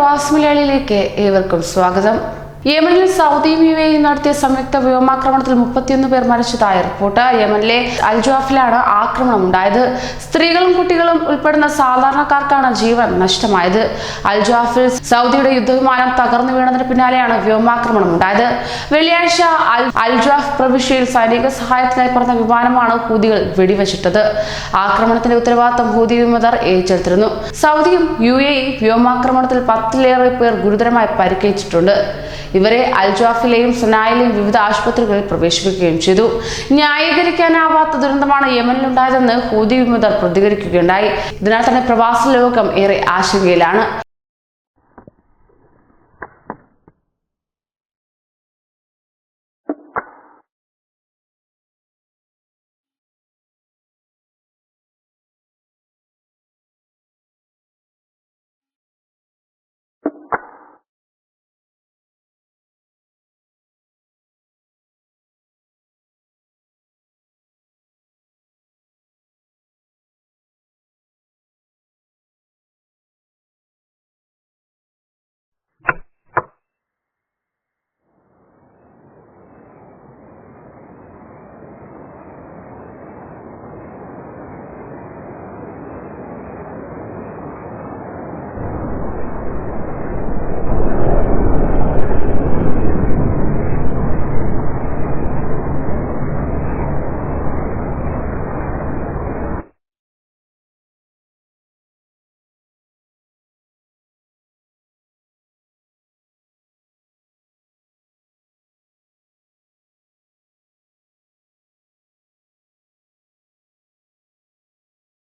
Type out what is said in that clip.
പ്രവാസി മലയാളിയിലേക്ക് ഏവർക്കും സ്വാഗതം. യമനിൽ സൗദിയും യു നടത്തിയ സംയുക്ത വ്യോമാക്രമണത്തിൽ മുപ്പത്തിയൊന്ന് പേർ മരിച്ചതായ റിപ്പോർട്ട് യമനിലെ അൽജാഫിലാണ് ആക്രമണം ഉണ്ടായത് സ്ത്രീകളും കുട്ടികളും ഉൾപ്പെടുന്ന സാധാരണക്കാർക്കാണ് ജീവൻ നഷ്ടമായത്. അൽജാഫിൽ സൗദിയുടെ യുദ്ധവിമാനം തകർന്നു വീണതിന് പിന്നാലെയാണ് വ്യോമാക്രമണം ഉണ്ടായത് വെള്ളിയാഴ്ച അൽ അൽജോഫ് പ്രവിശ്യയിൽ സൈനിക സഹായത്തിനായി പറഞ്ഞ വിമാനമാണ് ഹൂതികൾ വെടിവെച്ചിട്ടത്. ആക്രമണത്തിന്റെ ഉത്തരവാദിത്തം ഹൂതി വിമതർ ഏറ്റെടുത്തിരുന്നു. സൗദിയും യു വ്യോമാക്രമണത്തിൽ പത്തിലേറെ പേർ ഗുരുതരമായി പരിക്കേറ്റിട്ടുണ്ട്. ഇവരെ അൽജാഫിലെയും സനായിലെയും വിവിധ ആശുപത്രികളിൽ പ്രവേശിപ്പിക്കുകയും ചെയ്തു. ന്യായീകരിക്കാനാവാത്ത ദുരന്തമാണ് യമനിലുണ്ടായതെന്ന് ഹൂതി വിമതർ പ്രതികരിക്കുകയുണ്ടായി. ഇതിനാൽ തന്നെ പ്രവാസ ലോകം ഏറെ ആശങ്കയിലാണ്.